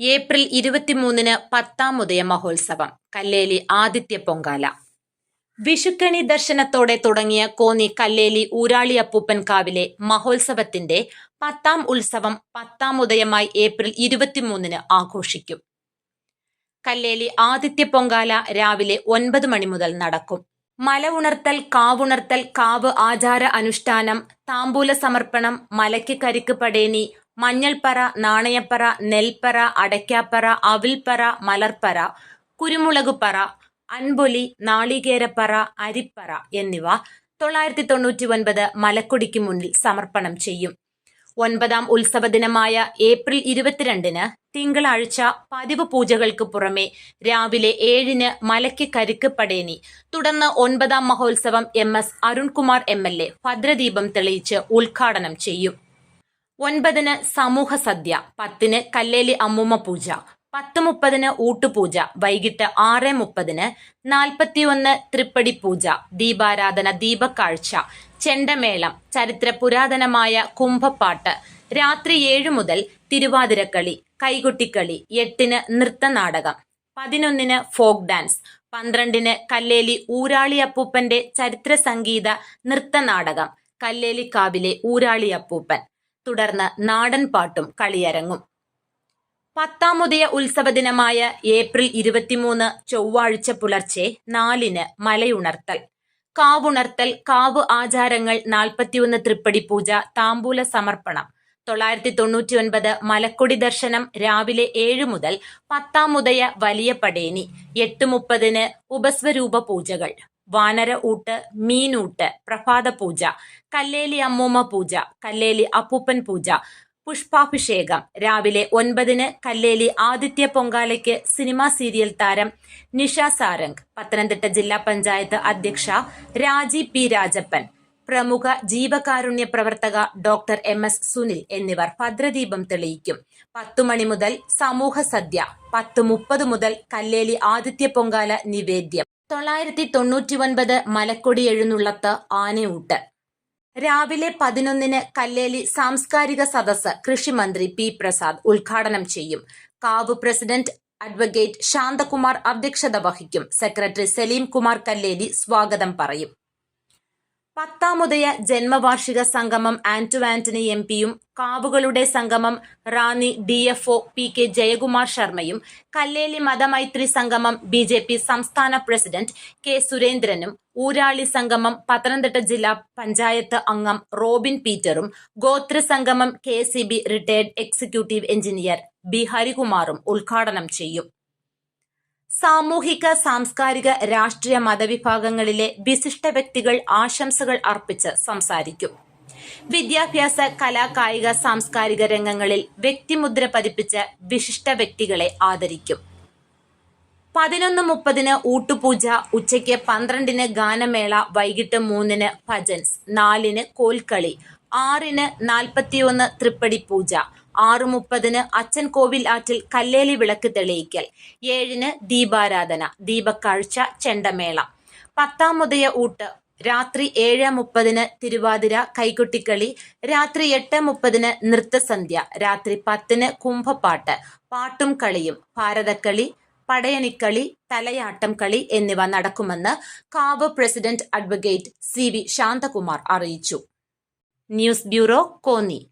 April ഇരുപത്തിമൂന്നിന് പത്താം ഉദയ മഹോത്സവം കല്ലേലി ആദിത്യ പൊങ്കാല. വിഷുക്കണി ദർശനത്തോടെ തുടങ്ങിയ കോന്നി കല്ലേലി ഊരാളി അപ്പൂപ്പൻ കാവിലെ മഹോത്സവത്തിന്റെ പത്താം ഉത്സവം പത്താം ഉദയമായി ഏപ്രിൽ ഇരുപത്തിമൂന്നിന് ആഘോഷിക്കും. കല്ലേലി ആദിത്യ പൊങ്കാല രാവിലെ ഒൻപത് മണി മുതൽ നടക്കും. മല ഉണർത്തൽ കാവുണർത്തൽ കാവ് ആചാര അനുഷ്ഠാനം താമ്പൂല സമർപ്പണം മലയ്ക്ക് കരിക്ക് പടേനി മഞ്ഞൾപ്പറ നാണയപ്പറ നെൽപ്പറ അടയ്ക്കാപ്പറ അവിൽപ്പറ മലർപ്പറ കുരുമുളകുപറ അൻപൊലി നാളികേരപ്പറ അരിപ്പറ എന്നിവ തൊള്ളായിരത്തി തൊണ്ണൂറ്റി ഒൻപത് മലക്കൊടിക്ക് മുന്നിൽ സമർപ്പണം ചെയ്യും. ഒൻപതാം ഉത്സവ ദിനമായ ഏപ്രിൽ ഇരുപത്തിരണ്ടിന് തിങ്കളാഴ്ച പതിവ് പൂജകൾക്ക് പുറമെ രാവിലെ ഏഴിന് മലയ്ക്ക് കരുക്ക് പടേനി തുടർന്ന് ഒൻപതാം മഹോത്സവം M S Arunkumar M L A ഭദ്രദീപം തെളിയിച്ച് ഉദ്ഘാടനം ചെയ്യും. ഒൻപതിന് സമൂഹ സദ്യ പത്തിന് കല്ലേലി അമ്മൂമ്മ പൂജ പത്ത് മുപ്പതിന് ഊട്ടുപൂജ വൈകിട്ട് ആറ് മുപ്പതിന് നാൽപ്പത്തിയൊന്ന് തൃപ്പടി പൂജ ദീപാരാധന ദീപക്കാഴ്ച ചെണ്ടമേളം ചരിത്ര പുരാതനമായ കുംഭപ്പാട്ട് രാത്രി ഏഴു മുതൽ തിരുവാതിരക്കളി കൈകൊട്ടിക്കളി എട്ടിന് നൃത്തനാടകം പതിനൊന്നിന് ഫോക്ക് ഡാൻസ് പന്ത്രണ്ടിന് കല്ലേലി ഊരാളി അപ്പൂപ്പന്റെ ചരിത്ര സംഗീത നൃത്തനാടകം കല്ലേലിക്കാവിലെ ഊരാളി അപ്പൂപ്പൻ. തുടർന്ന് നാടൻ പാട്ടും കളിയരങ്ങും. പത്താമുദയ ഉത്സവ ദിനമായ ഏപ്രിൽ ഇരുപത്തിമൂന്ന് ചൊവ്വാഴ്ച പുലർച്ചെ നാലിന് മലയുണർത്തൽ. കാവുണർത്തൽ കാവ് ആചാരങ്ങൾ നാൽപ്പത്തിയൊന്ന് തൃപ്പടി പൂജ താമ്പൂല സമർപ്പണം. തൊള്ളായിരത്തി തൊണ്ണൂറ്റി ഒൻപത് മലക്കൊടി ദർശനം രാവിലെ ഏഴ് മുതൽ പത്താമുദയ വലിയ പടേനി എട്ട് മുപ്പതിന് ഉപസ്വരൂപ പൂജകൾ. വാനര ഊട്ട് മീനൂട്ട് പ്രഭാത പൂജ കല്ലേലി അമ്മൂമ്മ പൂജ കല്ലേലി അപ്പൂപ്പൻ പൂജ പുഷ്പാഭിഷേകം. രാവിലെ ഒൻപതിന് കല്ലേലി ആദിത്യ പൊങ്കാലയ്ക്ക് സിനിമാ സീരിയൽ താരം നിഷ സാരംഗ്. പത്തനംതിട്ട ജില്ലാ പഞ്ചായത്ത് അധ്യക്ഷ രാജി പി രാജപ്പൻ. പ്രമുഖ ജീവകാരുണ്യ പ്രവർത്തക ഡോക്ടർ എം എസ് സുനിൽ എന്നിവർ ഭദ്രദീപം തെളിയിക്കും. പത്തു മണി മുതൽ സമൂഹ സദ്യ പത്ത് മുപ്പത് മുതൽ കല്ലേലി ആദിത്യ പൊങ്കാല നിവേദ്യം. തൊള്ളായിരത്തി തൊണ്ണൂറ്റി ഒൻപത് മലക്കൊടി എഴുന്നള്ളത്ത് ആനയൂട്ട്. രാവിലെ പതിനൊന്നിന് കല്ലേലി സാംസ്കാരിക സദസ്സ് കൃഷിമന്ത്രി പി പ്രസാദ് ഉദ്ഘാടനം ചെയ്യും. കാവ് പ്രസിഡന്റ് അഡ്വക്കേറ്റ് ശാന്തകുമാർ അധ്യക്ഷത വഹിക്കും. സെക്രട്ടറി സലീം കുമാർ കല്ലേലി സ്വാഗതം പറയും. പത്താമുദയ ജന്മവാർഷിക സംഗമം ആന്റു ആന്റണി എം പിയും കാവുകളുടെ സംഗമം Ranni D F O P K Jayakumar ശർമ്മയും കല്ലേലി മതമൈത്രി സംഗമം ബി ജെ പി സംസ്ഥാന പ്രസിഡന്റ് കെ സുരേന്ദ്രനും ഊരാളി സംഗമം പത്തനംതിട്ട ജില്ലാ പഞ്ചായത്ത് അംഗം റോബിൻ പീറ്ററും ഗോത്ര സംഗമം K C B retired executive engineer B ഹരികുമാറും ഉദ്ഘാടനം ചെയ്യും. സാമൂഹിക സാംസ്കാരിക രാഷ്ട്രീയ മതവിഭാഗങ്ങളിലെ വിശിഷ്ട വ്യക്തികൾ ആശംസകൾ അർപ്പിച്ച് സംസാരിക്കും. വിദ്യാഭ്യാസ കലാ കായിക സാംസ്കാരിക രംഗങ്ങളിൽ വ്യക്തിമുദ്ര പതിപ്പിച്ച വിശിഷ്ട വ്യക്തികളെ ആദരിക്കും. പതിനൊന്ന് മുപ്പതിന് ഊട്ടുപൂജ ഉച്ചയ്ക്ക് പന്ത്രണ്ടിന് ഗാനമേള വൈകിട്ട് മൂന്നിന് ഭജൻസ് നാലിന് കോൽക്കളി ആറിന് നാൽപ്പത്തിയൊന്ന് തൃപ്പടി പൂജ ആറ് മുപ്പതിന് അച്ഛൻ കോവിൽ ആറ്റിൽ കല്ലേലി വിളക്ക് തെളിയിക്കൽ. ഏഴിന് ദീപാരാധന ദീപക്കാഴ്ച ചെണ്ടമേള. പത്താം മുതയ ഊട്ട് രാത്രി ഏഴ് മുപ്പതിന് തിരുവാതിര കൈകൊട്ടിക്കളി രാത്രി എട്ട് മുപ്പതിന് നൃത്തസന്ധ്യ രാത്രി പത്തിന് കുംഭപ്പാട്ട് പാട്ടും കളിയും ഭാരതക്കളി പടയണിക്കളി തലയാട്ടം കളി എന്നിവ നടക്കുമെന്ന് കാവ് president advocate C V Santhakumar അറിയിച്ചു. News bureau Konni.